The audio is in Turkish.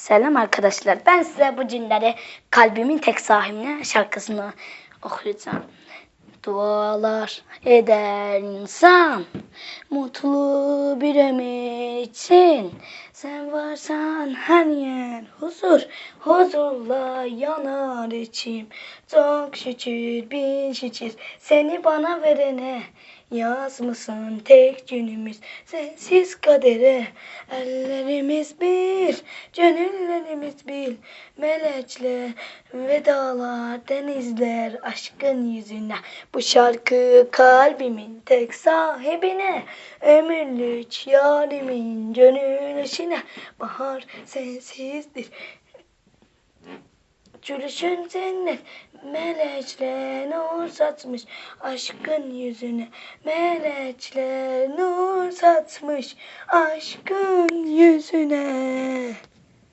Selam arkadaşlar. Ben size bu günleri kalbimin tek sahibine şarkısını okuyacağım. Dualar eder insan mutlu bir ömür için. Sen varsan her yer huzur, huzurla yanar içim. Çok şükür bin şükür. Seni bana verene. Yazmışsın tek günümüz. Sensiz kadere Ellerimiz bir, gönüllerimiz bir. Melekler, vedalar, denizler aşkın yüzüne. Bu şarkı kalbimin tek sahibine. Ömürlük yarimin gönül işine Bahar sensizdir. Gülüşün cennet melekler nur saçmış aşkın yüzüne melekler nur saçmış aşkın yüzüne